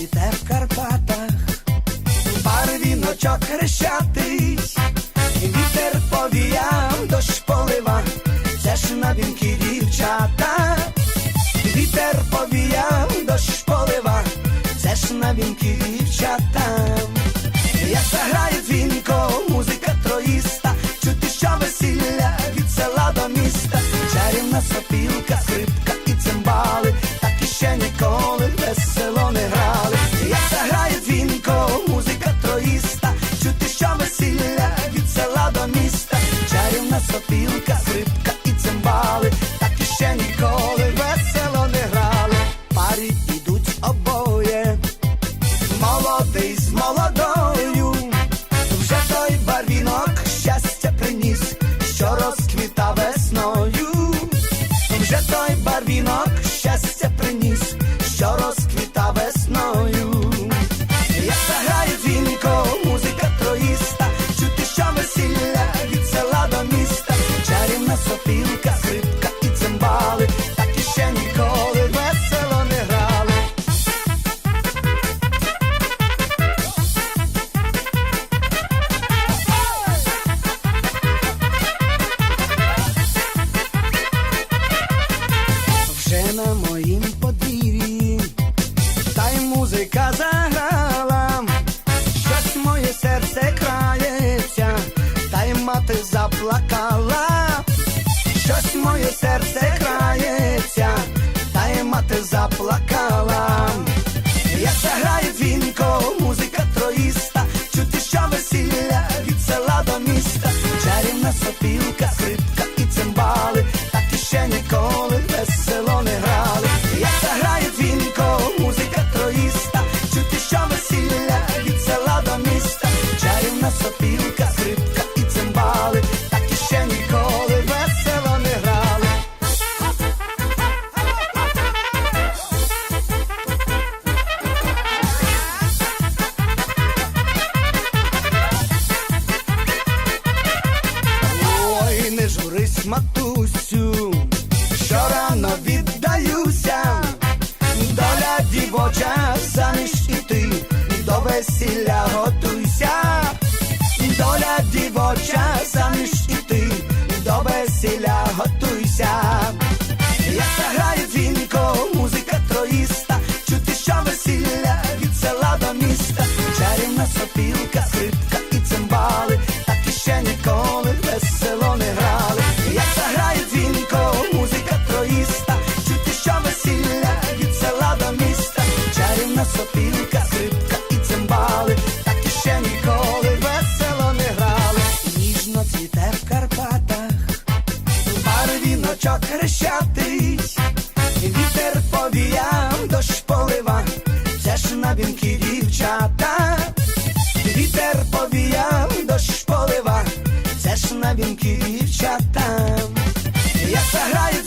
цвіте в Карпатах, барвіночок хрещатий, вітер повіяв, дощ полива, це ж на вінки дівчата, вітер повіяв, дощ полива, це ж на вінки дівчата. Як заграє дзвінко, музика троїста, чути, що весілля від села до міста, чарівна сопілка, сопілка, скрипка і цимбали, так і ще ніколи весело не грали. Парі ідуть обоє. Молодий з молодою, сопілка, скрипка і цимбали, так ще ніколи весело не грали. вже на моїм подвір'ї, та й музика заграла, щось моє серце крається, та й мати заплакала, серце крається, та й мати заплакала. Як заграє дзвінко, музика троїста, чути, що весілля від села до міста, чарівна сопілка, скрипка матусю, що рано віддаюся, доля дівоча заміж іти, до весілля готуйся, доля дівоча заміж іти, до весілля готуйся. Як заграє дзвінко, музика троїста, чути, що весілля від села до міста, чарівна сопілка, скрипка і цимбали, барвіночок хрещатись, вітер повіяв, дощ полива, це ж на дівчата, вітер повіяв, дощ полива, це ж на дівчата. я заграє